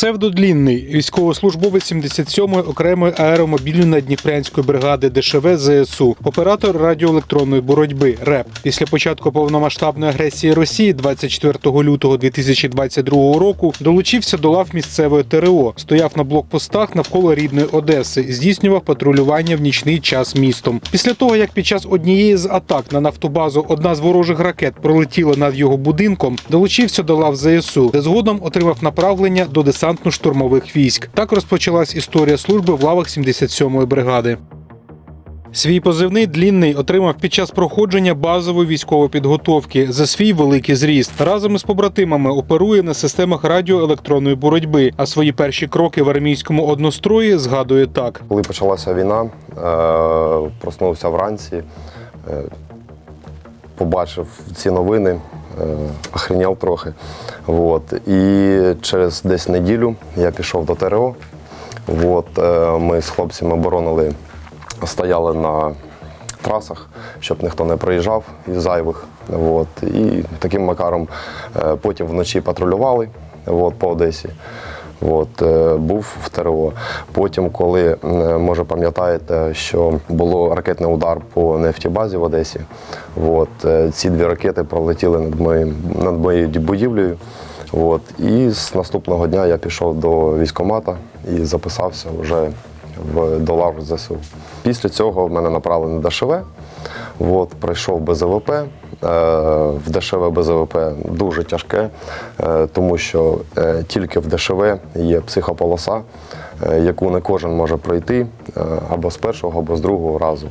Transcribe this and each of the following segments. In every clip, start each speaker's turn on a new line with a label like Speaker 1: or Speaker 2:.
Speaker 1: Псевдодлінний військовослужбовець 77-ї окремої аеромобільної Дніпрянської бригади ДШВ ЗСУ, оператор радіоелектронної боротьби РЕП. Після початку повномасштабної агресії Росії 24 лютого 2022 року долучився до лав місцевої ТРО, стояв на блокпостах навколо рідної Одеси, здійснював патрулювання в нічний час містом. Після того, як під час однієї з атак на нафтобазу одна з ворожих ракет пролетіла над його будинком, долучився до лав ЗСУ, де згодом отримав направлення до десантно-штурмових військ. Так розпочалась історія служби в лавах 77-ї бригади. Свій позивний длінний отримав під час проходження базової військової підготовки за свій великий зріст. Разом із побратимами оперує на системах радіоелектронної боротьби. А свої перші кроки в армійському однострої згадує так.
Speaker 2: Коли почалася війна, е, проснувся вранці, е, побачив ці новини, охреняв трохи. От. І через десь неділю я пішов до ТРО. От. е, Ми з хлопцями боронили, стояли на трасах, щоб ніхто не приїжджав із зайвих. От. І таким макаром е, потім вночі патрулювали от, по Одесі. От, е, був в ТРО. Потім, коли, е, може пам'ятаєте, що було ракетний удар по нефтібазі в Одесі, от, е, ці дві ракети пролетіли над, моїм, над моєю будівлею. От, і з наступного дня я пішов до військкомата і записався вже в до лав ЗСУ. Після цього в мене направлено ДШВ. От, пройшов БЗВП. Е, В ДШВ БЗВП дуже тяжке, е, тому що е, тільки в ДШВ є психополоса, яку не кожен може пройти або з першого, або з другого разу.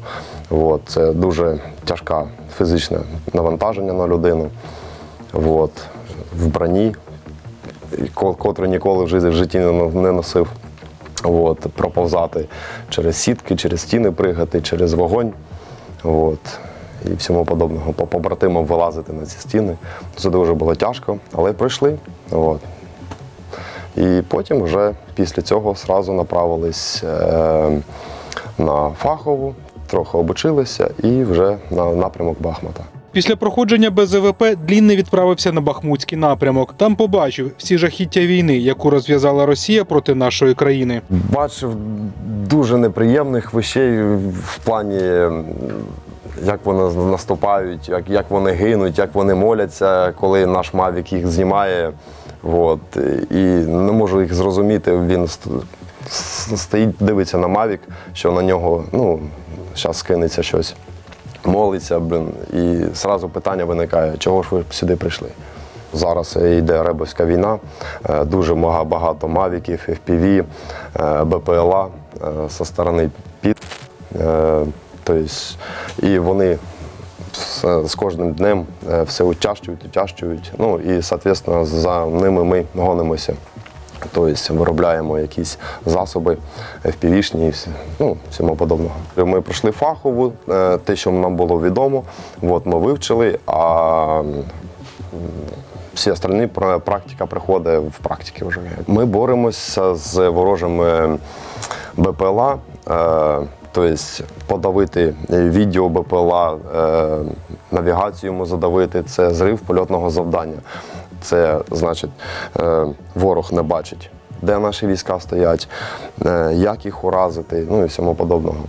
Speaker 2: От, це дуже тяжке фізичне навантаження на людину. От, в броні, котру ніколи в житті, не носив. От, проповзати через сітки, через стіни пригати, через вогонь. От, і всьому подобного. По побратимам вилазити на ці стіни. Це дуже було тяжко, але пройшли. От. І потім вже після цього сразу направились е, на фахову, трохи обучилися і вже на напрямок Бахмута.
Speaker 1: Після проходження БЗВП Длінний відправився на Бахмутський напрямок. Там побачив всі жахіття війни, яку розв'язала Росія проти нашої країни.
Speaker 2: Бачив дуже неприємних вещей в плані, як вони наступають, як, як вони гинуть, як вони моляться, коли наш Мавік їх знімає. От. І не можу їх зрозуміти. Він стоїть, дивиться на Мавік, що на нього ну, зараз скинеться щось. Молиться, блин, і зразу питання виникає, чого ж ви сюди прийшли? Зараз йде Ребовська війна, е, дуже багато мавіків, FPV, е, БПЛА е, зі сторони ПІТ. Тобто, і вони з, кожним днем е, все утяжчують, утяжчують. Ну і, соответственно, за ними ми гонимося. Тобто виробляємо якісь засоби FPV-шні і ну, всьому подобного. Ми пройшли фахову, е, те, що нам було відомо, от ми вивчили, а всі остальні пра- практика приходить в практиці вже. Ми боремося з ворожими БПЛА, е, тобто подавити відео БПЛА, е, навігацію йому задавити це зрив польотного завдання. Це значить, е, ворог не бачить, де наші війська стоять, е, як їх уразити, ну і всьому подобного.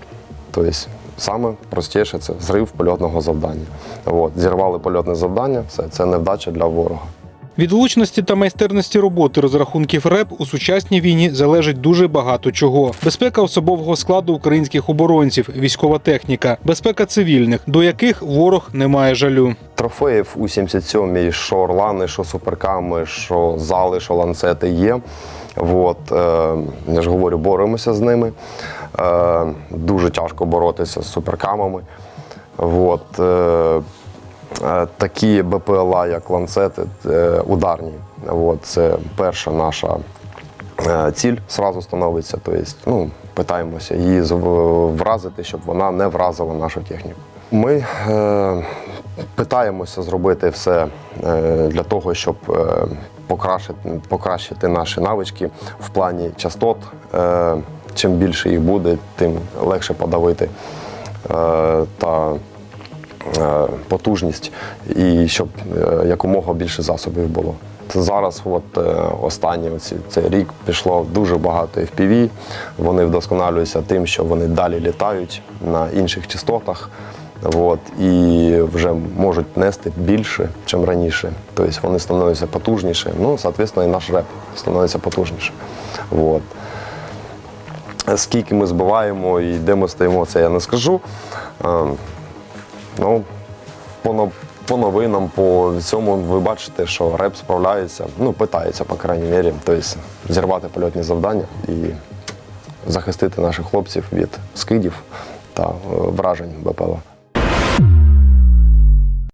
Speaker 2: Тобто саме простіше це зрив польотного завдання. От, зірвали польотне завдання, все, це невдача для ворога.
Speaker 1: Від влучності та майстерності роботи розрахунків РЕП у сучасній війні залежить дуже багато чого: безпека особового складу українських оборонців, військова техніка, безпека цивільних, до яких ворог не має жалю.
Speaker 2: Трофеїв у 77-й, що орлани, що суперками, що зали, що ланцети є. От, е, я ж говорю, боремося з ними. Е, дуже тяжко боротися з суперкамами. От, е, такі БПЛА, як ланцети, е, ударні. От, це перша наша е, ціль зразу становиться. Тобто, ну, питаємося її вразити, щоб вона не вразила нашу техніку. Ми е, питаємося зробити все е, для того, щоб е, покращити, покращити наші навички в плані частот. Е, чим більше їх буде, тим легше подавити. Е, та е, потужність і щоб е, якомога більше засобів було. Зараз, от е, останні оці, цей рік пішло дуже багато FPV. Вони вдосконалюються тим, що вони далі літають на інших частотах. От, і вже можуть нести більше, ніж раніше. Тобто вони становляться потужніше. Ну, соответственно, і наш реп становиться потужніше. От. Скільки ми збиваємо і де ми стоїмо, це я не скажу. Ну, по, по новинам, по цьому ви бачите, що реп справляється, ну, питається, по крайній мірі, тобто зірвати польотні завдання і захистити наших хлопців від скидів та е, вражень БПЛА.